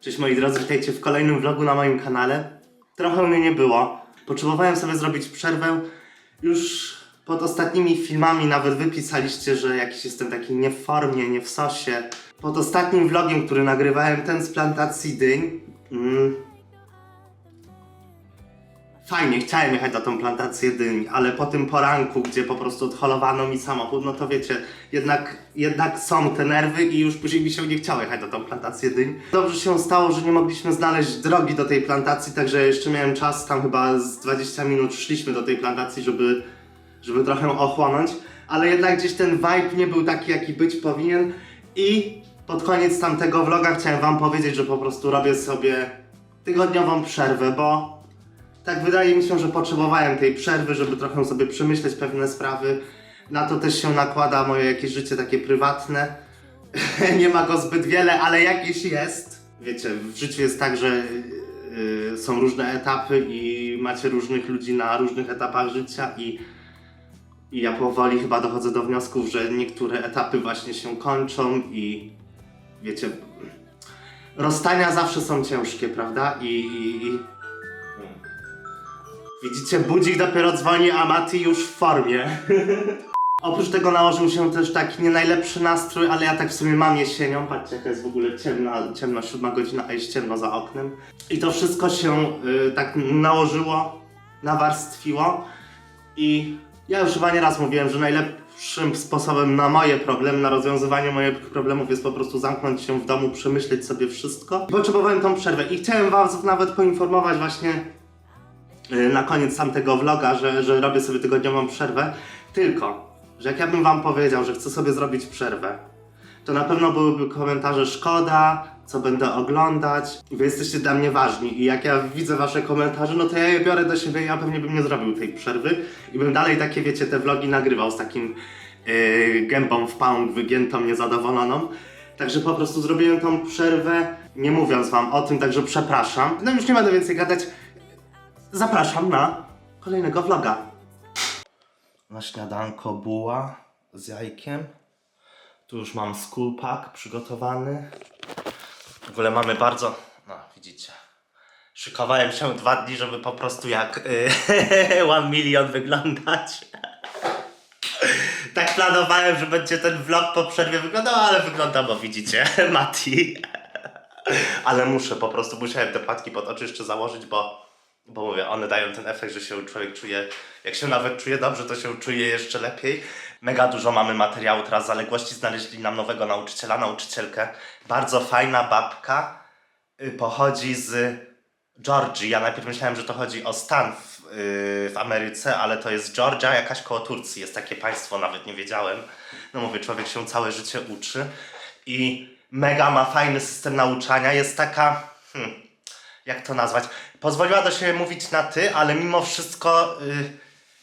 Cześć moi drodzy, witajcie w kolejnym vlogu na moim kanale. Trochę mnie nie było. Potrzebowałem sobie zrobić przerwę. Już pod ostatnimi filmami nawet wypisaliście, że jakiś jestem taki nie w formie, nie w sosie. Pod ostatnim vlogiem, który nagrywałem, ten z plantacji dyń. Mm, Fajnie, chciałem jechać na tą plantację dyń, ale po tym poranku, gdzie po prostu odholowano mi samochód, no to wiecie, jednak, jednak są te nerwy i już później mi się nie chciało jechać na tą plantację dyń. Dobrze się stało, że nie mogliśmy znaleźć drogi do tej plantacji, także jeszcze miałem czas, tam chyba z 20 minut szliśmy do tej plantacji, żeby, żeby trochę ochłonąć, ale jednak gdzieś ten vibe nie był taki, jaki być powinien i pod koniec tamtego vloga chciałem wam powiedzieć, że po prostu robię sobie tygodniową przerwę, bo tak wydaje mi się, że potrzebowałem tej przerwy, żeby trochę sobie przemyśleć pewne sprawy. Na to też się nakłada moje jakieś życie takie prywatne. Nie ma go zbyt wiele, ale jakieś jest. Wiecie, w życiu jest tak, że yy, są różne etapy i macie różnych ludzi na różnych etapach życia i, i ja powoli chyba dochodzę do wniosków, że niektóre etapy właśnie się kończą i wiecie, rozstania zawsze są ciężkie, prawda? I, i, i Widzicie, budzik dopiero dzwoni, a Mati już w formie. Oprócz tego nałożył się też taki nie najlepszy nastrój, ale ja tak w sumie mam jesienią. Patrzcie, jaka jest w ogóle ciemna, ciemno, siódma godzina, a jest ciemno za oknem. I to wszystko się y, tak nałożyło, nawarstwiło. I ja już chyba nieraz mówiłem, że najlepszym sposobem na moje problemy, na rozwiązywanie moich problemów jest po prostu zamknąć się w domu, przemyśleć sobie wszystko. Potrzebowałem tą przerwę i chciałem was nawet poinformować właśnie na koniec tamtego vloga, że, że robię sobie tygodniową przerwę. Tylko, że jak ja bym wam powiedział, że chcę sobie zrobić przerwę, to na pewno byłyby komentarze szkoda, co będę oglądać. Wy jesteście dla mnie ważni i jak ja widzę wasze komentarze, no to ja je biorę do siebie i ja pewnie bym nie zrobił tej przerwy i bym dalej takie, wiecie, te vlogi nagrywał z takim yy, gębą w pound wygiętą, niezadowoloną. Także po prostu zrobiłem tą przerwę, nie mówiąc wam o tym, także przepraszam. No już nie będę więcej gadać. Zapraszam na kolejnego vloga. Na śniadanko buła z jajkiem. Tu już mam school pack przygotowany. W ogóle mamy bardzo... No, widzicie. Szykowałem się dwa dni, żeby po prostu jak y, One Million wyglądać. tak planowałem, że będzie ten vlog po przerwie wyglądał, ale wygląda, bo widzicie, Mati. ale muszę, po prostu musiałem te płatki pod oczy jeszcze założyć, bo bo mówię, one dają ten efekt, że się człowiek czuje, jak się nawet czuje dobrze, to się czuje jeszcze lepiej. Mega dużo mamy materiału, teraz zaległości znaleźli nam nowego nauczyciela, nauczycielkę. Bardzo fajna babka, y, pochodzi z Georgii. Ja najpierw myślałem, że to chodzi o stan w, yy, w Ameryce, ale to jest Georgia, jakaś koło Turcji. Jest takie państwo, nawet nie wiedziałem. No mówię, człowiek się całe życie uczy i mega ma fajny system nauczania. Jest taka, hmm, jak to nazwać? Pozwoliła do siebie mówić na ty, ale mimo wszystko y,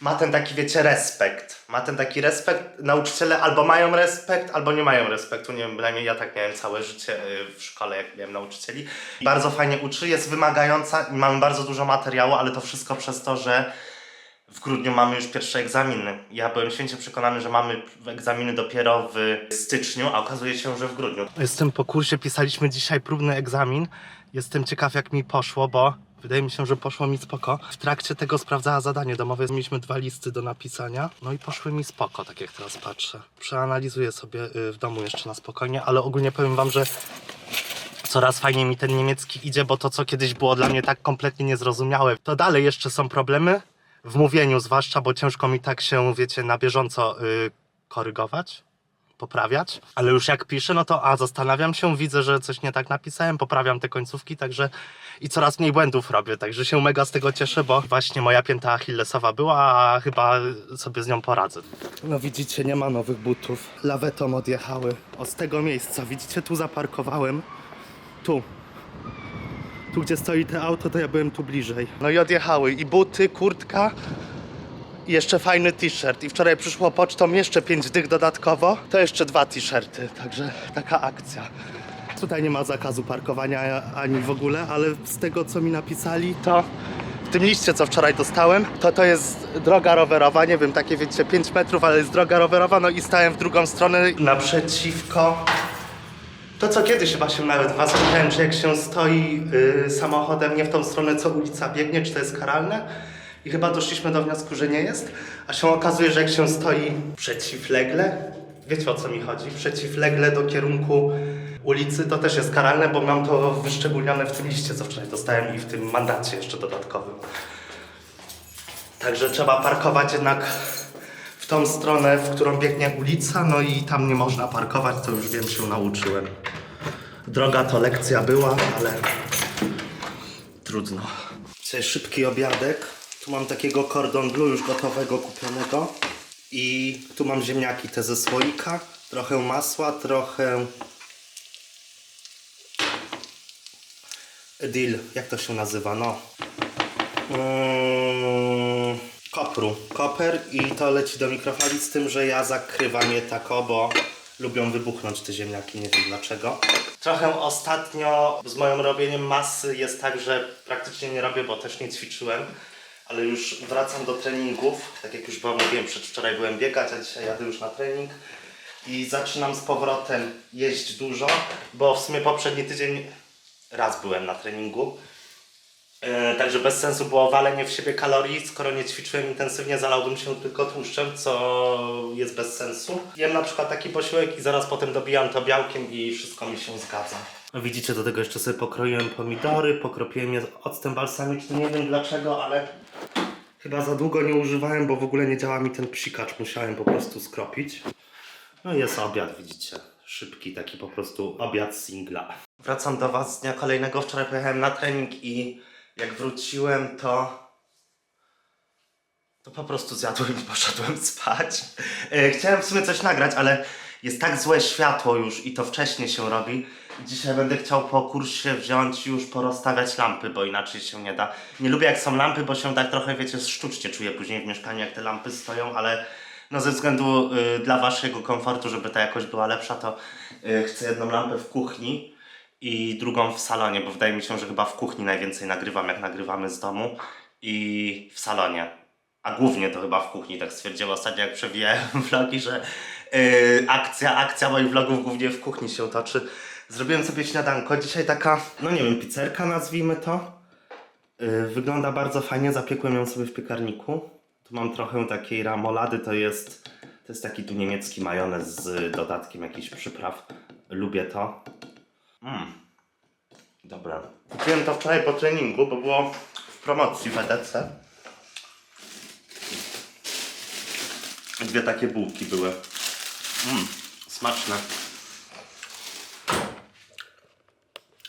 ma ten taki, wiecie, respekt. Ma ten taki respekt. Nauczyciele albo mają respekt, albo nie mają respektu. Nie wiem, bynajmniej ja tak miałem całe życie y, w szkole, jak miałem nauczycieli. Bardzo fajnie uczy, jest wymagająca i mamy bardzo dużo materiału, ale to wszystko przez to, że w grudniu mamy już pierwsze egzaminy. Ja byłem święcie przekonany, że mamy egzaminy dopiero w styczniu, a okazuje się, że w grudniu. Jestem po kursie, pisaliśmy dzisiaj próbny egzamin. Jestem ciekaw, jak mi poszło, bo wydaje mi się, że poszło mi spoko. W trakcie tego sprawdzała zadanie domowe. Mieliśmy dwa listy do napisania. No i poszły mi spoko, tak jak teraz patrzę. Przeanalizuję sobie y, w domu jeszcze na spokojnie, ale ogólnie powiem wam, że coraz fajniej mi ten niemiecki idzie, bo to, co kiedyś było dla mnie tak kompletnie niezrozumiałe, to dalej jeszcze są problemy w mówieniu, zwłaszcza, bo ciężko mi tak się, wiecie, na bieżąco y, korygować, poprawiać. Ale już jak piszę, no to a zastanawiam się, widzę, że coś nie tak napisałem, poprawiam te końcówki, także i coraz mniej błędów robię, także się mega z tego cieszę, bo właśnie moja pięta achillesowa była, a chyba sobie z nią poradzę. No widzicie, nie ma nowych butów. Lawetą odjechały. O z tego miejsca, widzicie, tu zaparkowałem. Tu. Tu, gdzie stoi te auto, to ja byłem tu bliżej. No i odjechały. I buty, kurtka i jeszcze fajny t-shirt. I wczoraj przyszło pocztą jeszcze 5 dych dodatkowo. To jeszcze dwa t-shirty. Także taka akcja. Tutaj nie ma zakazu parkowania ani w ogóle, ale z tego co mi napisali, to w tym liście, co wczoraj dostałem, to to jest droga rowerowa, nie wiem, takie wiecie, 5 metrów, ale jest droga rowerowa, no i stałem w drugą stronę naprzeciwko To co kiedyś chyba się nawet was pytałem, czy jak się stoi y, samochodem nie w tą stronę, co ulica biegnie, czy to jest karalne? I chyba doszliśmy do wniosku, że nie jest. A się okazuje, że jak się stoi przeciwlegle, wiecie o co mi chodzi, przeciwlegle do kierunku ulicy, to też jest karalne, bo mam to wyszczególnione w tym liście, co wczoraj dostałem i w tym mandacie jeszcze dodatkowym. Także trzeba parkować jednak w tą stronę, w którą biegnie ulica, no i tam nie można parkować, to już wiem, się nauczyłem. Droga to lekcja była, ale trudno. Dzisiaj szybki obiadek. Tu mam takiego cordon bleu już gotowego, kupionego. I tu mam ziemniaki te ze słoika, trochę masła, trochę Deal, jak to się nazywa? No. Mm, kopru. Koper i to leci do mikrofali z tym, że ja zakrywam je tak, o, bo lubią wybuchnąć te ziemniaki, nie wiem dlaczego. Trochę ostatnio z moim robieniem masy jest tak, że praktycznie nie robię, bo też nie ćwiczyłem, ale już wracam do treningów. Tak jak już wam mówiłem, przedwczoraj byłem biegać, a dzisiaj jadę już na trening i zaczynam z powrotem jeść dużo, bo w sumie poprzedni tydzień raz byłem na treningu. E, Także bez sensu było walenie w siebie kalorii, skoro nie ćwiczyłem intensywnie, zalałbym się tylko tłuszczem, co jest bez sensu. Jem na przykład taki posiłek i zaraz potem dobijam to białkiem i wszystko mi się zgadza. Widzicie, do tego jeszcze sobie pokroiłem pomidory, pokropiłem je octem balsamicznym, nie wiem dlaczego, ale chyba za długo nie używałem, bo w ogóle nie działa mi ten psikacz, musiałem po prostu skropić. No i jest obiad, widzicie. Szybki taki po prostu obiad singla. Wracam do Was z dnia kolejnego. Wczoraj pojechałem na trening i jak wróciłem, to. To po prostu zjadłem i poszedłem spać. E, Chciałem w sumie coś nagrać, ale jest tak złe światło już i to wcześniej się robi. Dzisiaj będę chciał po kursie wziąć już porozstawiać lampy, bo inaczej się nie da. Nie lubię jak są lampy, bo się tak trochę, wiecie, sztucznie czuję później w mieszkaniu, jak te lampy stoją, ale no ze względu y, dla waszego komfortu, żeby ta jakość była lepsza, to y, chcę jedną lampę w kuchni i drugą w salonie, bo wydaje mi się, że chyba w kuchni najwięcej nagrywam, jak nagrywamy z domu i w salonie. A głównie to chyba w kuchni, tak stwierdziłem ostatnio, jak przewijałem vlogi, że y, akcja, akcja moich vlogów głównie w kuchni się toczy. Zrobiłem sobie śniadanko, dzisiaj taka, no nie wiem, pizzerka nazwijmy to. Y, Wygląda bardzo fajnie, zapiekłem ją sobie w piekarniku. Tu mam trochę takiej ramolady, to jest, to jest taki tu niemiecki majonez z dodatkiem jakichś przypraw. Lubię to. Mmm, dobra. Kupiłem to wczoraj po treningu, bo było w promocji w EDC. Dwie takie bułki były. Mmm, smaczne.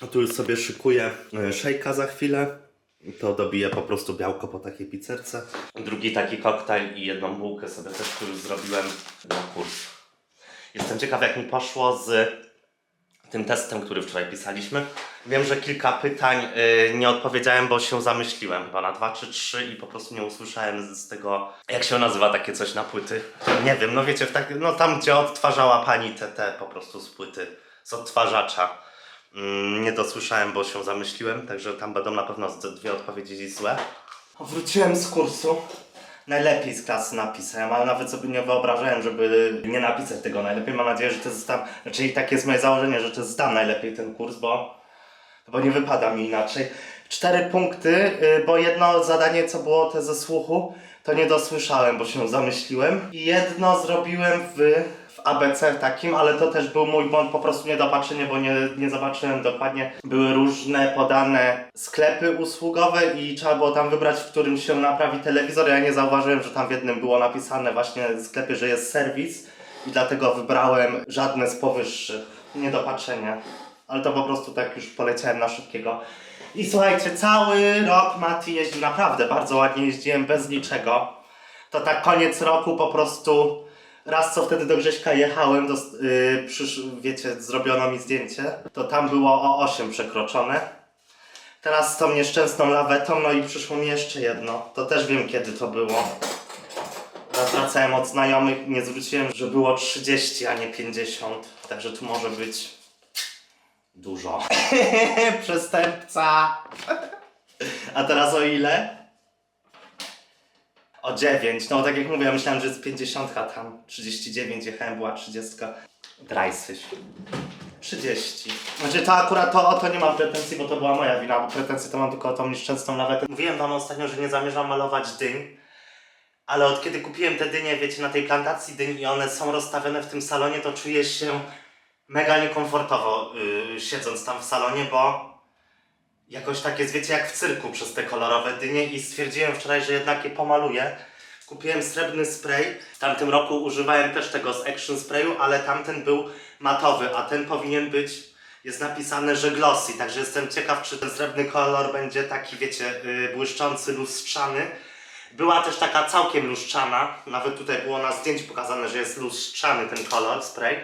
A tu już sobie szykuję e, szejka za chwilę. To dobiję po prostu białko po takiej pizzerce. Drugi taki koktajl i jedną bułkę sobie też tu już zrobiłem na kurs. Jestem ciekaw jak mi poszło z tym testem, który wczoraj pisaliśmy. Wiem, że kilka pytań y, nie odpowiedziałem, bo się zamyśliłem chyba na dwa czy trzy i po prostu nie usłyszałem z, tego, jak się nazywa takie coś na płyty. Nie wiem, no wiecie, tak, no tam gdzie odtwarzała pani te, te po prostu z płyty, z odtwarzacza. Mm, nie dosłyszałem, bo się zamyśliłem, także tam będą na pewno dwie odpowiedzi złe. Wróciłem z kursu. Najlepiej z klasy napisałem, ale nawet sobie nie wyobrażałem, żeby nie napisać tego najlepiej. Mam nadzieję, że to zdam, znaczy takie jest moje założenie, że to zdam najlepiej ten kurs, bo, bo nie wypada mi inaczej. Cztery punkty, y, bo jedno zadanie, co było te ze słuchu, to nie dosłyszałem, bo się zamyśliłem. I jedno zrobiłem w ABC takim, ale to też był mój błąd, po prostu niedopatrzenie, bo nie, nie zobaczyłem dokładnie. Były różne podane sklepy usługowe i trzeba było tam wybrać, w którym się naprawi telewizor. Ja nie zauważyłem, że tam w jednym było napisane właśnie sklepy, że jest serwis i dlatego wybrałem żadne z powyższych. Niedopatrzenie. Ale to po prostu tak już poleciałem na szybkiego. I słuchajcie, cały rok Mati jeździł naprawdę bardzo ładnie, jeździłem bez niczego. To tak koniec roku po prostu raz co wtedy do Grześka jechałem, do, yy, przysz, wiecie, zrobiono mi zdjęcie, to tam było o 8 przekroczone. Teraz z tą nieszczęsną lawetą, no i przyszło mi jeszcze jedno. To też wiem kiedy to było. Raz wracałem od znajomych, nie zwróciłem, że było 30, a nie 50. Także tu może być dużo. Przestępca. A teraz o ile? O 9. No tak jak mówię, ja myślałem, że jest 50, a tam 39 jechałem, była 30. Drajsyś. 30. Znaczy to akurat to o to nie mam pretensji, bo to była moja wina, bo pretensje to mam tylko o tą nieszczęsną lawetę. Mówiłem wam ostatnio, że nie zamierzam malować dyń, ale od kiedy kupiłem te dynie, wiecie, na tej plantacji dyń i one są rozstawione w tym salonie, to czuję się mega niekomfortowo yy, siedząc tam w salonie, bo jakoś tak jest, wiecie, jak w cyrku przez te kolorowe dynie i stwierdziłem wczoraj, że jednak je pomaluję. Kupiłem srebrny spray. W tamtym roku używałem też tego z Action Sprayu, ale tamten był matowy, a ten powinien być, jest napisane, że glossy. Także jestem ciekaw, czy ten srebrny kolor będzie taki, wiecie, yy, błyszczący, lustrzany. Była też taka całkiem lustrzana, nawet tutaj było na zdjęciu pokazane, że jest lustrzany ten kolor, spray,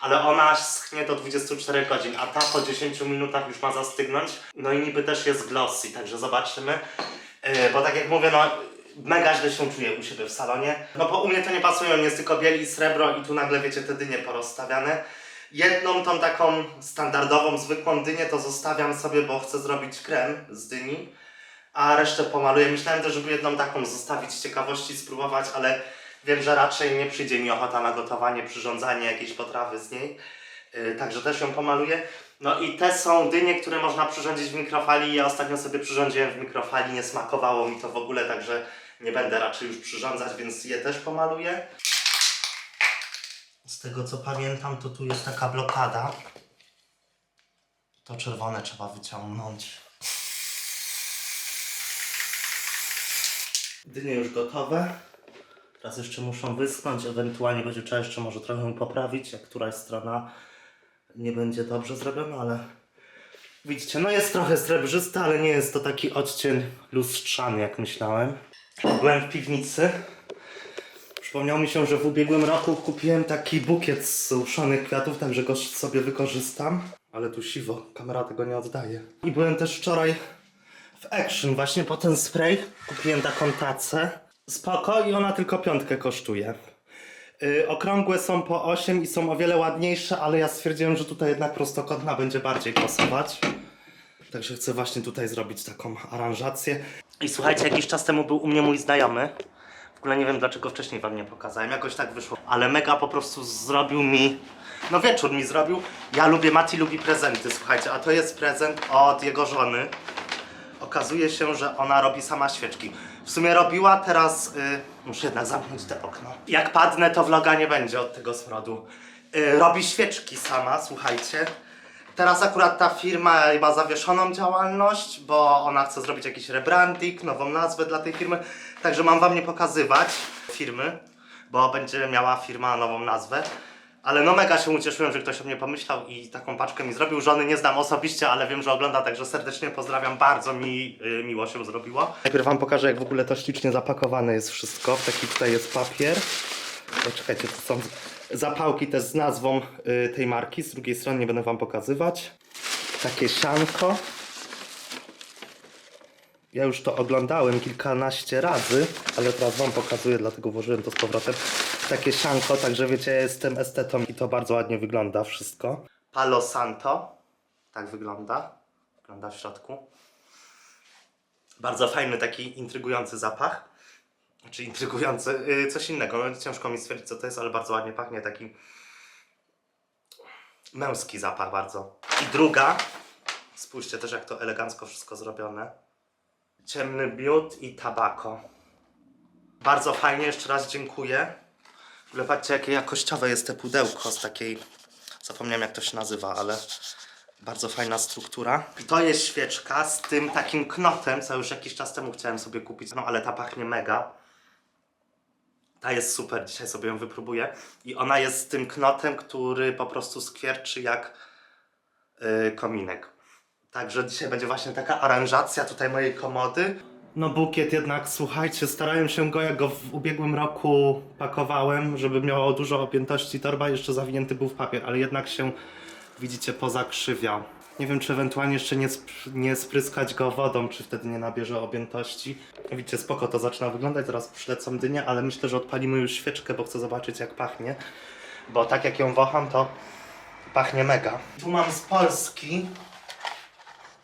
ale ona schnie do 24 godzin, a ta po 10 minutach już ma zastygnąć. No i niby też jest glossy, także zobaczymy. Yy, bo tak jak mówię, no mega źle się czuję u siebie w salonie. No bo u mnie to nie pasują, jest tylko biel i srebro i tu nagle wiecie te dynie porozstawiane. Jedną tą taką standardową, zwykłą dynię to zostawiam sobie, bo chcę zrobić krem z dyni a resztę pomaluję. Myślałem też, żeby jedną taką zostawić z ciekawości, spróbować, ale wiem, że raczej nie przyjdzie mi ochota na gotowanie, przyrządzanie jakiejś potrawy z niej. Yy, także też ją pomaluję. No i te są dynie, które można przyrządzić w mikrofali. Ja ostatnio sobie przyrządziłem w mikrofali, nie smakowało mi to w ogóle, także nie będę raczej już przyrządzać, więc je też pomaluję. Z tego co pamiętam, to tu jest taka blokada. To czerwone trzeba wyciągnąć. Dynie już gotowe. Teraz jeszcze muszą wyschnąć, ewentualnie będzie trzeba jeszcze może trochę poprawić, jak któraś strona nie będzie dobrze zrobiona, ale widzicie, no jest trochę srebrzysta, ale nie jest to taki odcień lustrzany, jak myślałem. Byłem w piwnicy. Przypomniało mi się, że w ubiegłym roku kupiłem taki bukiet z suszonych kwiatów, także go sobie wykorzystam. Ale tu siwo, kamera tego nie oddaje. I byłem też wczoraj w Action właśnie po ten spray kupiłem taką tacę. Spoko i ona tylko piątkę kosztuje. Yy, okrągłe są po 8 i są o wiele ładniejsze, ale ja stwierdziłem, że tutaj jednak prostokątna będzie bardziej pasować. Także chcę właśnie tutaj zrobić taką aranżację. I słuchajcie, jakiś czas temu był u mnie mój znajomy. W ogóle nie wiem dlaczego wcześniej wam nie pokazałem, jakoś tak wyszło. Ale mega po prostu zrobił mi, no wieczór mi zrobił. Ja lubię, Mati lubi prezenty, słuchajcie, a to jest prezent od jego żony. Okazuje się, że ona robi sama świeczki. W sumie robiła teraz. Y, muszę jednak zamknąć te okno. Jak padnę, to vloga nie będzie od tego smrodu. Y, robi świeczki sama, słuchajcie. Teraz akurat ta firma ma zawieszoną działalność, bo ona chce zrobić jakiś rebranding, nową nazwę dla tej firmy. Także mam wam nie pokazywać firmy, bo będzie miała firma nową nazwę. Ale no mega się ucieszyłem, że ktoś o mnie pomyślał i taką paczkę mi zrobił. Żony nie znam osobiście, ale wiem, że ogląda, także serdecznie pozdrawiam. Bardzo mi y, miło się zrobiło. Najpierw wam pokażę, jak w ogóle to ślicznie zapakowane jest wszystko. Taki tutaj jest papier. O, czekajcie, to są zapałki też z nazwą y, tej marki. Z drugiej strony nie będę wam pokazywać. Takie sianko. Ja już to oglądałem kilkanaście razy, ale teraz wam pokazuję, dlatego włożyłem to z powrotem. Takie sianko, także wiecie, ja jestem estetą i to bardzo ładnie wygląda wszystko. Palo Santo, tak wygląda. Wygląda w środku. Bardzo fajny, taki intrygujący zapach. Znaczy intrygujący, yy, coś innego. Ciężko mi stwierdzić, co to jest, ale bardzo ładnie pachnie. Taki męski zapach bardzo. I druga, spójrzcie też, jak to elegancko wszystko zrobione. Ciemny miód i tabako. Bardzo fajnie, jeszcze raz dziękuję. W patrzcie, jakie jakościowe jest te pudełko z takiej... Zapomniałem jak to się nazywa, ale bardzo fajna struktura. I to jest świeczka z tym takim knotem, co już jakiś czas temu chciałem sobie kupić, no ale ta pachnie mega. Ta jest super, dzisiaj sobie ją wypróbuję. I ona jest z tym knotem, który po prostu skwierczy jak yy, kominek. Także dzisiaj będzie właśnie taka aranżacja tutaj mojej komody. No bukiet jednak, słuchajcie, starałem się go, jak go w ubiegłym roku pakowałem, żeby miało dużo objętości torba, jeszcze zawinięty był w papier, ale jednak się, widzicie, pozakrzywiał. Nie wiem, czy ewentualnie jeszcze nie, sp nie spryskać go wodą, czy wtedy nie nabierze objętości. Widzicie, spoko to zaczyna wyglądać, zaraz przylecą dynie, ale myślę, że odpalimy już świeczkę, bo chcę zobaczyć jak pachnie. Bo tak jak ją wącham, to pachnie mega. Tu mam z Polski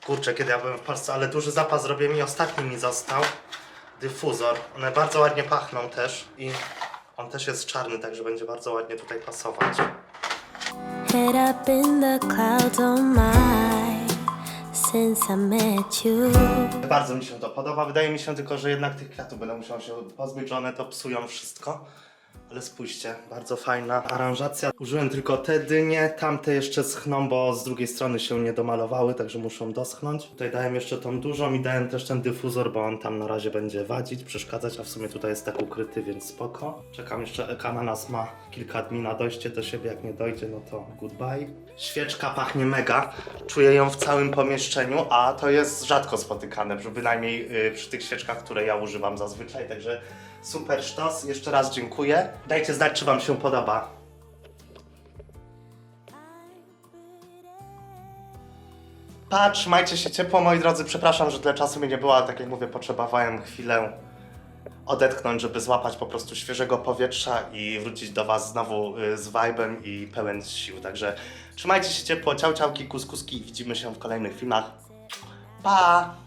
Kurczę, kiedy ja byłem w Polsce, ale duży zapas zrobiłem i ostatni mi został. Dyfuzor. One bardzo ładnie pachną też i on też jest czarny, także będzie bardzo ładnie tutaj pasować. Straight up in the clouds, oh my, since I met you. Bardzo mi się to podoba. Wydaje mi się tylko, że jednak tych kwiatów będę musiał się pozbyć, że one to psują wszystko. Ale spójrzcie, bardzo fajna aranżacja. Użyłem tylko te dynie, tamte jeszcze schną, bo z drugiej strony się nie domalowały, także muszą doschnąć. Tutaj dałem jeszcze tą dużą i dałem też ten dyfuzor, bo on tam na razie będzie wadzić, przeszkadzać, a w sumie tutaj jest tak ukryty, więc spoko. Czekam jeszcze, Kananas ma kilka dni na dojście do siebie, jak nie dojdzie, no to goodbye. Świeczka pachnie mega, czuję ją w całym pomieszczeniu, a to jest rzadko spotykane, bynajmniej y, przy tych świeczkach, które ja używam zazwyczaj, także super sztos, jeszcze raz dziękuję. Dajcie znać, czy Wam się podoba. Patrz, trzymajcie się ciepło, moi drodzy. Przepraszam, że tyle czasu mi nie było, ale tak jak mówię, potrzebowałem chwilę odetchnąć, żeby złapać po prostu świeżego powietrza i wrócić do Was znowu y, z vibe'em i pełen sił. Także trzymajcie się ciepło, ciał ciałki, kuskuski i widzimy się w kolejnych filmach. Pa!